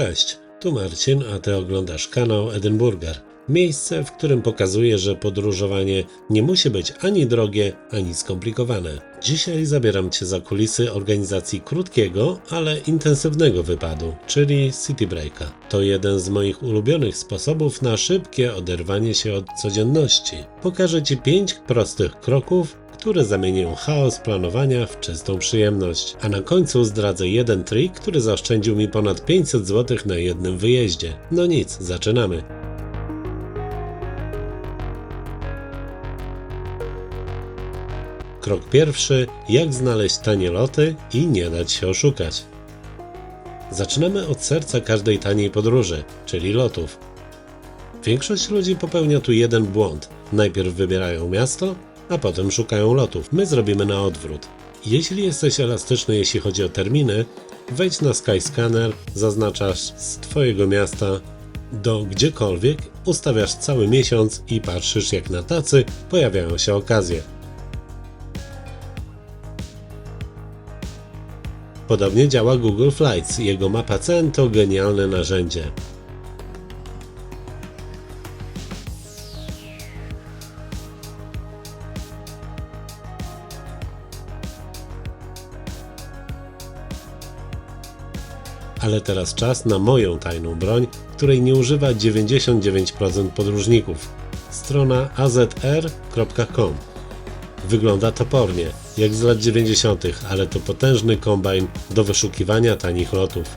Cześć, tu Marcin, a Ty oglądasz kanał Edynburger. Miejsce, w którym pokazuję, że podróżowanie nie musi być ani drogie, ani skomplikowane. Dzisiaj zabieram Cię za kulisy organizacji krótkiego, ale intensywnego wypadu, czyli City Breaka. To jeden z moich ulubionych sposobów na szybkie oderwanie się od codzienności. Pokażę Ci 5 prostych kroków, które zamienią chaos planowania w czystą przyjemność. A na końcu zdradzę jeden trik, który zaoszczędził mi ponad 500 zł na jednym wyjeździe. No nic, zaczynamy. Krok pierwszy: jak znaleźć tanie loty i nie dać się oszukać. Zaczynamy od serca każdej taniej podróży, czyli lotów. Większość ludzi popełnia tu jeden błąd. Najpierw wybierają miasto, a potem szukają lotów. My zrobimy na odwrót. Jeśli jesteś elastyczny, jeśli chodzi o terminy, wejdź na Skyscanner, zaznaczasz z Twojego miasta do gdziekolwiek, ustawiasz cały miesiąc i patrzysz jak na tacy pojawiają się okazje. Podobnie działa Google Flights. Jego mapa cen to genialne narzędzie. Ale teraz czas na moją tajną broń, której nie używa 99% podróżników. Strona azr.com Wygląda topornie, jak z lat 90., ale to potężny kombajn do wyszukiwania tanich lotów.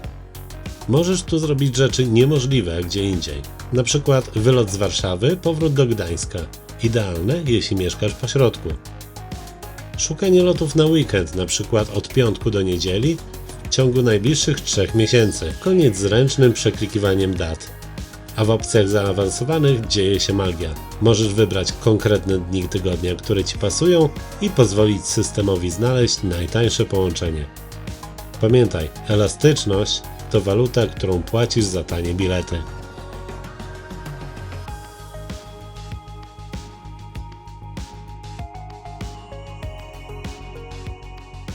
Możesz tu zrobić rzeczy niemożliwe gdzie indziej. Na przykład wylot z Warszawy, powrót do Gdańska. Idealne, jeśli mieszkasz po środku. Szukanie lotów na weekend, na przykład od piątku do niedzieli, ciągu najbliższych trzech miesięcy. Koniec z ręcznym przeklikiwaniem dat a w opcjach zaawansowanych dzieje się magia. Możesz wybrać konkretne dni tygodnia, które Ci pasują i pozwolić systemowi znaleźć najtańsze połączenie. Pamiętaj, elastyczność to waluta, którą płacisz za tanie bilety.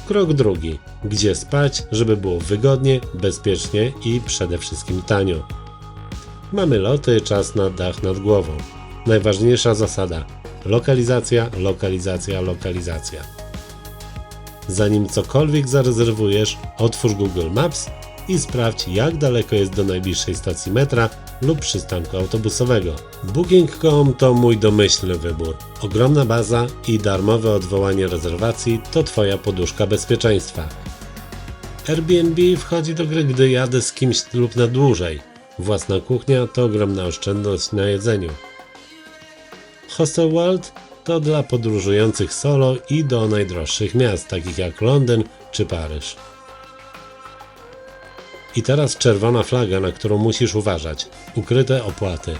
Krok drugi. Gdzie spać, żeby było wygodnie, bezpiecznie i przede wszystkim tanio. Mamy loty, czas na dach nad głową. Najważniejsza zasada: lokalizacja, lokalizacja, lokalizacja. Zanim cokolwiek zarezerwujesz, otwórz Google Maps i sprawdź, jak daleko jest do najbliższej stacji metra lub przystanku autobusowego. Booking.com to mój domyślny wybór. Ogromna baza i darmowe odwołanie rezerwacji to Twoja poduszka bezpieczeństwa. Airbnb wchodzi do gry, gdy jadę z kimś lub na dłużej. Własna kuchnia to ogromna oszczędność na jedzeniu. Hostel World to dla podróżujących solo i do najdroższych miast, takich jak Londyn czy Paryż. I teraz czerwona flaga, na którą musisz uważać. Ukryte opłaty.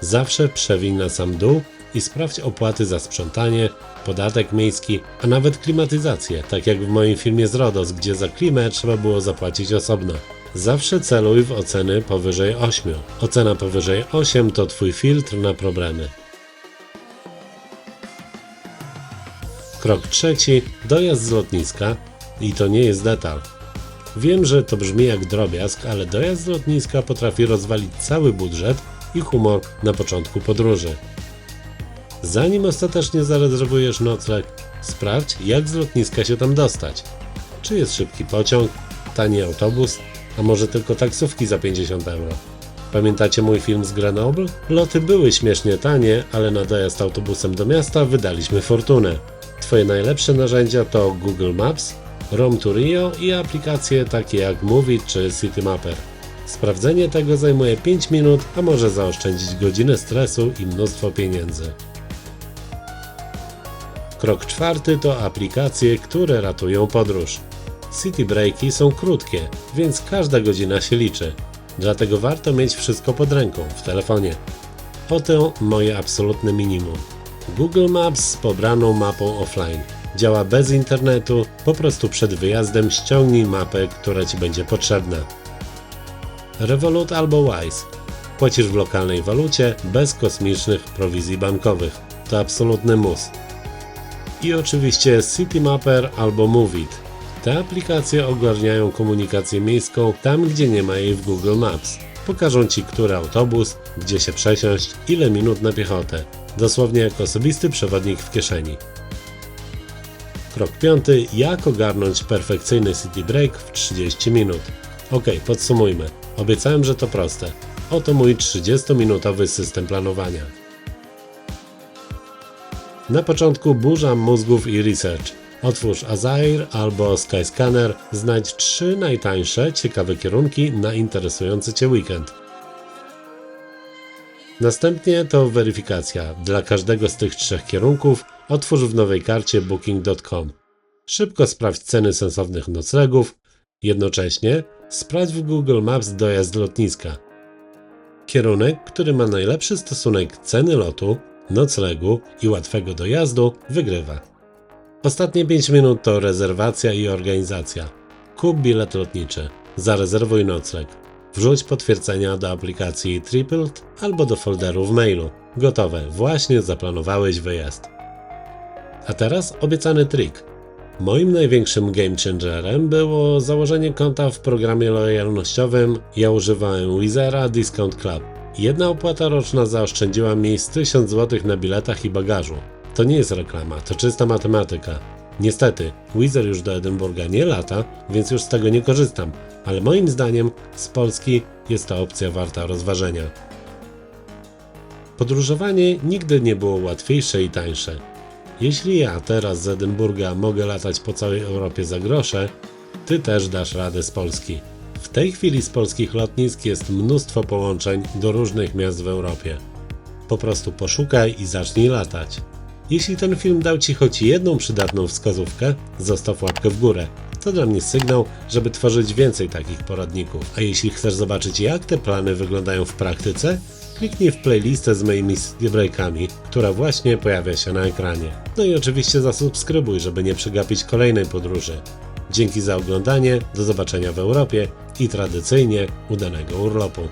Zawsze przewiń na sam dół i sprawdź opłaty za sprzątanie, podatek miejski, a nawet klimatyzację, tak jak w moim filmie z Rodos, gdzie za klimę trzeba było zapłacić osobno. Zawsze celuj w oceny powyżej 8. Ocena powyżej 8 to Twój filtr na problemy. Krok trzeci. Dojazd z lotniska. I to nie jest detal. Wiem, że to brzmi jak drobiazg, ale dojazd z lotniska potrafi rozwalić cały budżet i humor na początku podróży. Zanim ostatecznie zarezerwujesz nocleg, sprawdź jak z lotniska się tam dostać. Czy jest szybki pociąg, tani autobus, a może tylko taksówki za 50 euro. Pamiętacie mój film z Grenoble? Loty były śmiesznie tanie, ale na dojazd autobusem do miasta wydaliśmy fortunę. Twoje najlepsze narzędzia to Google Maps, Rom to Rio i aplikacje takie jak Movie czy Citymapper. Sprawdzenie tego zajmuje 5 minut, a może zaoszczędzić godzinę stresu i mnóstwo pieniędzy. Krok czwarty to aplikacje, które ratują podróż. City breaki są krótkie, więc każda godzina się liczy. Dlatego warto mieć wszystko pod ręką, w telefonie. Oto moje absolutne minimum. Google Maps z pobraną mapą offline. Działa bez internetu, po prostu przed wyjazdem ściągnij mapę, która Ci będzie potrzebna. Revolut albo Wise. Płacisz w lokalnej walucie, bez kosmicznych prowizji bankowych. To absolutny mus. I oczywiście Citymapper albo Movit. Te aplikacje ogarniają komunikację miejską tam, gdzie nie ma jej w Google Maps. Pokażą Ci, który autobus, gdzie się przesiąść, ile minut na piechotę. Dosłownie jak osobisty przewodnik w kieszeni. Krok piąty. Jak ogarnąć perfekcyjny city break w 30 minut? Ok, podsumujmy. Obiecałem, że to proste. Oto mój 30-minutowy system planowania. Na początku burza mózgów i research. Otwórz Azair albo Skyscanner, znajdź trzy najtańsze, ciekawe kierunki na interesujący Cię weekend. Następnie to weryfikacja. Dla każdego z tych trzech kierunków otwórz w nowej karcie booking.com. Szybko sprawdź ceny sensownych noclegów, jednocześnie sprawdź w Google Maps dojazd lotniska. Kierunek, który ma najlepszy stosunek ceny lotu, noclegu i łatwego dojazdu, wygrywa. Ostatnie 5 minut to rezerwacja i organizacja. Kup bilet lotniczy, zarezerwuj nocleg, wrzuć potwierdzenia do aplikacji Tripled albo do folderu w mailu. Gotowe, właśnie zaplanowałeś wyjazd. A teraz obiecany trik. Moim największym game changerem było założenie konta w programie lojalnościowym. Ja używałem Wizera Discount Club. Jedna opłata roczna zaoszczędziła mi z 1000 zł na biletach i bagażu. To nie jest reklama, to czysta matematyka. Niestety, Wizer już do Edynburga nie lata, więc już z tego nie korzystam, ale moim zdaniem z Polski jest to opcja warta rozważenia. Podróżowanie nigdy nie było łatwiejsze i tańsze. Jeśli ja teraz z Edynburga mogę latać po całej Europie za grosze, ty też dasz radę z Polski. W tej chwili z polskich lotnisk jest mnóstwo połączeń do różnych miast w Europie. Po prostu poszukaj i zacznij latać. Jeśli ten film dał Ci choć jedną przydatną wskazówkę, zostaw łapkę w górę. To dla mnie sygnał, żeby tworzyć więcej takich poradników. A jeśli chcesz zobaczyć jak te plany wyglądają w praktyce, kliknij w playlistę z moimi breakami, która właśnie pojawia się na ekranie. No i oczywiście zasubskrybuj, żeby nie przegapić kolejnej podróży. Dzięki za oglądanie, do zobaczenia w Europie i tradycyjnie udanego urlopu.